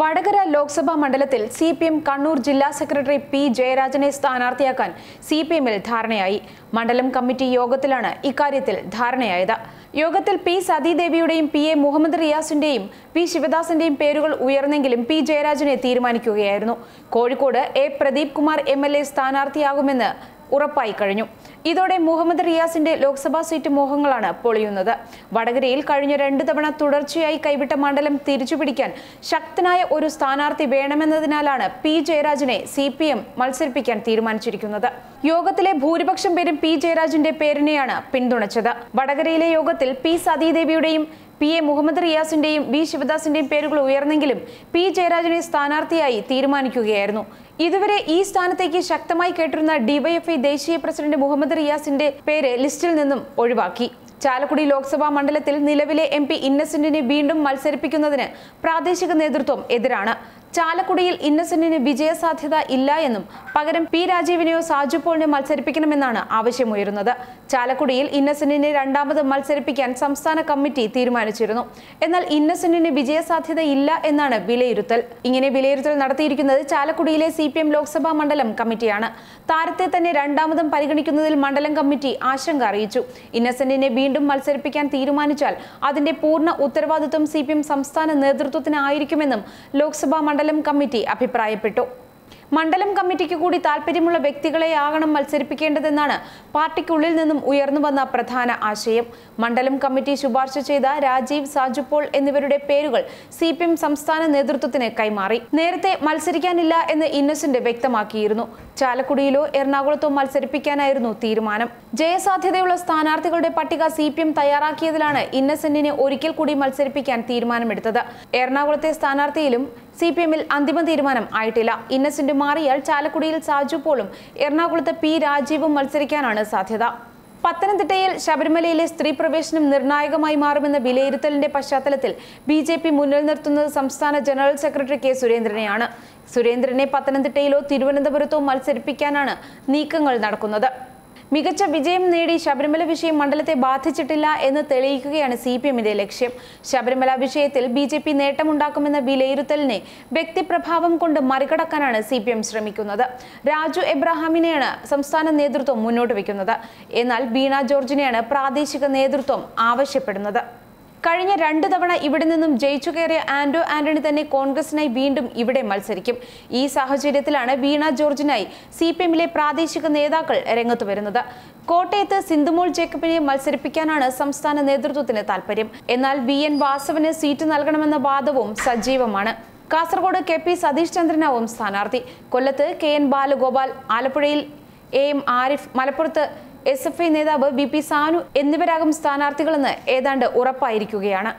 വടകര ലോക്സഭാ മണ്ഡലത്തിൽ C P M Kannur ജില്ലാ secretary P ജയരാജനെ സ്ഥാനാർത്ഥിയാക്കാൻ സി പി എമ്മിൽ ധാരണയായി. മണ്ഡലം കമ്മിറ്റി യോഗത്തിലാണ് ഇക്കാര്യത്തിൽ ധാരണയായത്. യോഗത്തിൽ പി സതീദേവിയുടെയും പി എ മുഹമ്മദ് റിയാസിന്റെയും പി ശിവദാസിന്റെയും പേരുകൾ ഉയർന്നെങ്കിലും പി ജയരാജനെ തീരുമാനിക്കുകയായിരുന്നു. Kozhikode A Pradeep Kumar M L A സ്ഥാനാർത്ഥിയാകുമെന്ന് ഉറപ്പായി കഴിഞ്ഞു. ഇതോടെ മുഹമ്മദ് റിയാസിന്റെ ലോക്സഭാ സീറ്റ് മോഹങ്ങളാണ് പൊളിയുന്നത്. വടകരയിൽ കഴിഞ്ഞ രണ്ടു തവണ തുടർച്ചയായി കൈവിട്ട മണ്ഡലം തിരിച്ചുപിടിക്കാൻ ശക്തനായ ഒരു സ്ഥാനാർത്ഥി വേണമെന്നതിനാലാണ് പി ജയരാജനെ സി പി എം മത്സരിപ്പിക്കാൻ തീരുമാനിച്ചിരിക്കുന്നത്. യോഗത്തിലെ ഭൂരിപക്ഷം പേരും പി ജയരാജന്റെ പേരിനെയാണ് പിന്തുണച്ചത്. വടകരയിലെ യോഗത്തിൽ പി സതീദേവിയുടെയും പി എ മുഹമ്മദ് റിയാസിന്റെയും ബി ശിവദാസിന്റെയും പേരുകൾ ഉയർന്നെങ്കിലും പി ജയരാജനെ സ്ഥാനാർത്ഥിയായി തീരുമാനിക്കുകയായിരുന്നു. ഇതുവരെ ഈ സ്ഥാനത്തേക്ക് ശക്തമായി കേട്ടിരുന്ന ഡിവൈഎഫ്ഐ ദേശീയ പ്രസിഡന്റ് മുഹമ്മദ് റിയാസിന്റെ പേര് ലിസ്റ്റിൽ നിന്നും ഒഴിവാക്കി. ചാലക്കുടി ലോക്സഭാ മണ്ഡലത്തിൽ നിലവിലെ എം പി ഇന്നസെന്റിനെ വീണ്ടും മത്സരിപ്പിക്കുന്നതിന് പ്രാദേശിക നേതൃത്വം എതിരാണ്. ചാലക്കുടിയിൽ ഇന്നസെന്റിന് വിജയസാധ്യത ഇല്ല എന്നും പകരം പി രാജീവിനെയോ സാജു പോളിനെ മത്സരിപ്പിക്കണമെന്നാണ് ആവശ്യമുയരുന്നത്. ചാലക്കുടിയിൽ ഇന്നസെന്റിനെ രണ്ടാമത് മത്സരിപ്പിക്കാൻ സംസ്ഥാന കമ്മിറ്റി തീരുമാനിച്ചിരുന്നു. എന്നാൽ ഇന്നസെന്റിന് വിജയസാധ്യത ഇല്ല എന്നാണ് വിലയിരുത്തൽ. ഇങ്ങനെ വിലയിരുത്തൽ നടത്തിയിരിക്കുന്നത് ചാലക്കുടിയിലെ സി ലോക്സഭാ മണ്ഡലം കമ്മിറ്റിയാണ്. താരത്തെ തന്നെ രണ്ടാമതും പരിഗണിക്കുന്നതിൽ മണ്ഡലം കമ്മിറ്റി ആശങ്ക അറിയിച്ചു. ഇന്നസെന്റിനെ വീണ്ടും മത്സരിപ്പിക്കാൻ തീരുമാനിച്ചാൽ അതിന്റെ പൂർണ ഉത്തരവാദിത്വം സി സംസ്ഥാന നേതൃത്വത്തിനായിരിക്കുമെന്നും ലോക്സഭാ മണ്ഡലം കമ്മിറ്റി അഭിപ്രായപ്പെട്ടു മണ്ഡലം കമ്മിറ്റിക്ക് കൂടി വ്യക്തികളെ ആകണം മത്സരിപ്പിക്കേണ്ടതെന്നാണ് പാർട്ടിക്കുള്ളിൽ നിന്നും ഉയർന്നു വന്ന പ്രധാന ആശയം. മണ്ഡലം കമ്മിറ്റി ശുപാർശ ചെയ്ത രാജീവ് സാജുപോൾ എന്നിവരുടെ പേരുകൾ സി സംസ്ഥാന നേതൃത്വത്തിന് കൈമാറി. നേരത്തെ മത്സരിക്കാനില്ല എന്ന് ഇന്നസെന്റ് വ്യക്തമാക്കിയിരുന്നു. ചാലക്കുടിയിലോ എറണാകുളത്തോ മത്സരിപ്പിക്കാനായിരുന്നു തീരുമാനം. ജയസാധ്യതയുള്ള സ്ഥാനാർത്ഥികളുടെ പട്ടിക സി പി എം തയ്യാറാക്കിയതിലാണ് ഇന്നസെന്റിനെ ഒരിക്കൽ കൂടി മത്സരിപ്പിക്കാൻ തീരുമാനമെടുത്തത്. എറണാകുളത്തെ സ്ഥാനാർത്ഥിയിലും സി പി എമ്മിൽ അന്തിമ തീരുമാനം ആയിട്ടില്ല. ഇന്നസെന്റ് മാറിയാൽ ചാലക്കുടിയിൽ സാജു പോളും. എറണാകുളത്ത് പി രാജീവും മത്സരിക്കാനാണ് സാധ്യത. പത്തനംതിട്ടയിൽ ശബരിമലയിലെ സ്ത്രീ പ്രവേശനം നിർണായകമായി മാറുമെന്ന വിലയിരുത്തലിന്റെ പശ്ചാത്തലത്തിൽ ബി ജെ പി മുന്നിൽ നിർത്തുന്നത് സംസ്ഥാന ജനറൽ സെക്രട്ടറി കെ സുരേന്ദ്രനെയാണ്. സുരേന്ദ്രനെ പത്തനംതിട്ടയിലോ തിരുവനന്തപുരത്തോ മത്സരിപ്പിക്കാനാണ് നീക്കങ്ങൾ നടക്കുന്നത്. മികച്ച വിജയം നേടി ശബരിമല വിഷയം മണ്ഡലത്തെ ബാധിച്ചിട്ടില്ല എന്ന് തെളിയിക്കുകയാണ് സി പി എമ്മിന്റെ ലക്ഷ്യം. ശബരിമല വിഷയത്തിൽ ബി ജെ പി നേട്ടമുണ്ടാക്കുമെന്ന വിലയിരുത്തലിനെ വ്യക്തിപ്രഭാവം കൊണ്ട് മറികടക്കാനാണ് സി പി എം ശ്രമിക്കുന്നത്. രാജു എബ്രഹാമിനെയാണ് സംസ്ഥാന നേതൃത്വം മുന്നോട്ട് വയ്ക്കുന്നത്. എന്നാൽ ബീണ ജോർജിനെയാണ് പ്രാദേശിക നേതൃത്വം ആവശ്യപ്പെടുന്നത്. കഴിഞ്ഞ രണ്ടു തവണ ഇവിടെ നിന്നും ജയിച്ചു കയറിയ ആന്റോ ആന്റണി തന്നെ കോൺഗ്രസിനായി വീണ്ടും ഇവിടെ മത്സരിക്കും. ഈ സാഹചര്യത്തിലാണ് വീണ ജോർജിനായി സി പി എമ്മിലെ പ്രാദേശിക നേതാക്കൾ രംഗത്ത് വരുന്നത്. കോട്ടയത്ത് സിന്ധുമോൾ ജേക്കബിനെ മത്സരിപ്പിക്കാനാണ് സംസ്ഥാന നേതൃത്വത്തിന് താൽപര്യം. എന്നാൽ വി എൻ വാസവന് സീറ്റ് നൽകണമെന്ന വാദവും സജീവമാണ്. കാസർഗോഡ് കെ പി സതീഷ് ചന്ദ്രനാവും സ്ഥാനാർത്ഥി. കൊല്ലത്ത് കെ എൻ ബാലഗോപാൽ ആലപ്പുഴയിൽ എ എം ആരിഫ് മലപ്പുറത്ത് എസ് എഫ് ഐ നേതാവ് വി പി സാനു എന്നിവരാകും സ്ഥാനാർത്ഥികളെന്ന് ഏതാണ്ട് ഉറപ്പായിരിക്കുകയാണ്.